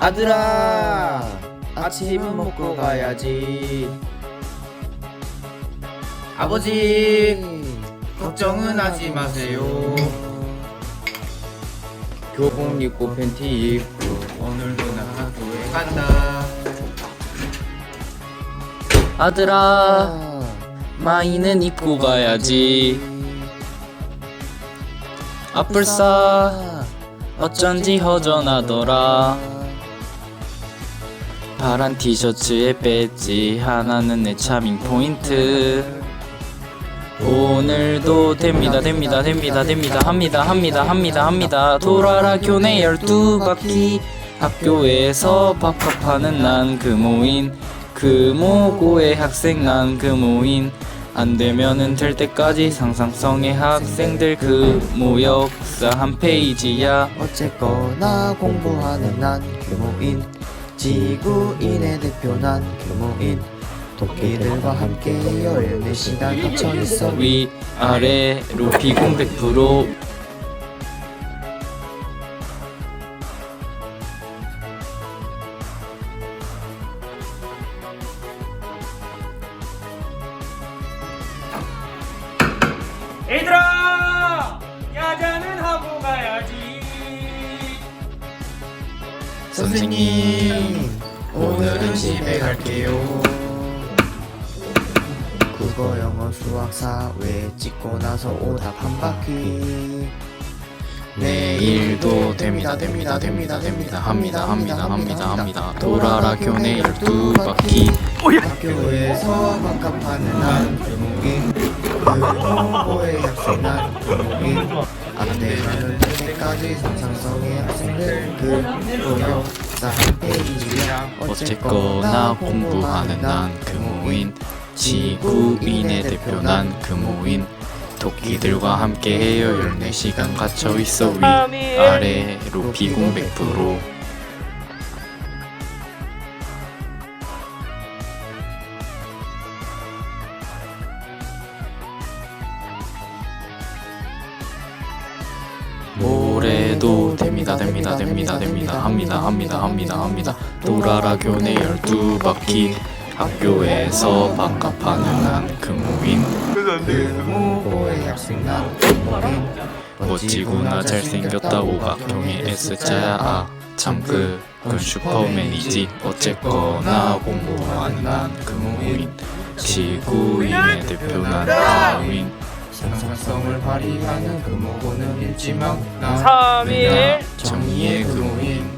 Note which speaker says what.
Speaker 1: 아들아 아침은 먹고 가야지. 아버지 걱정은 하지 마세요. 교복 입고 팬티 입고 오늘도 나 학교에 간다.
Speaker 2: 아들아 마이는 입고 가야지. 아뿔싸 어쩐지 허전하더라 파란 티셔츠에 배지 하나는 내 차밍 포인트. 오늘도 됩니다 됩니다 됩니다 됩니다. 합니다 합니다 합니다 합니다. 돌아라 교내 열두 바퀴. 학교에서 밥값하는 난 금오인. 금오고의 학생 난 금오인. 안 되면은 될 때까지 상상성의 학생들 금오 역사 한 페이지야.
Speaker 1: 어쨌거나 공부하는 난 규모인 지구인의 대표 난 규모인 토끼들과 함께 14시간 갇혀 있어
Speaker 2: 위 아래로 비공 100%
Speaker 3: 얘들아
Speaker 1: 선생님 오늘은 집에 갈게요. 국어 영어 수학 사회 찍고 나서 오답 한 바퀴.
Speaker 2: 내일도 됩니다 됩니다 됩니다 됩니다. 합니다 합니다 합니다 합니다. 돌아라 교내 열두 바퀴.
Speaker 1: 학교에서 밥값하는 난 규모인 규모고의 학생 난 규모인 안 되면 때까지 상상성의 학생들 그 역사 한 페이지야
Speaker 2: 어쨌거나 공부하는 난 금오인 지구인의 대표 난 금오인 토끼들과 함께해요. 14시간 갇혀있어. 위 아래로 비공 100% 모레도 됩니다 됩니다 됩니다 됩니다. 합니다 합니다 합니다 합니다. 돌아라 교내 열두 바퀴 학교에서 밥값하는 난 금오인.
Speaker 1: 규모고의 학생 난 규모인.
Speaker 2: 멋지구나 잘생겼다 오각형의 S자야. 아참 그건 슈퍼맨이지. 어쨌거나 공부하는 난 금오인. 지구인의 대표 난 금오
Speaker 1: 상상성을 발휘하는 그 금호고는 있지만
Speaker 3: 3일. 정의의 금호인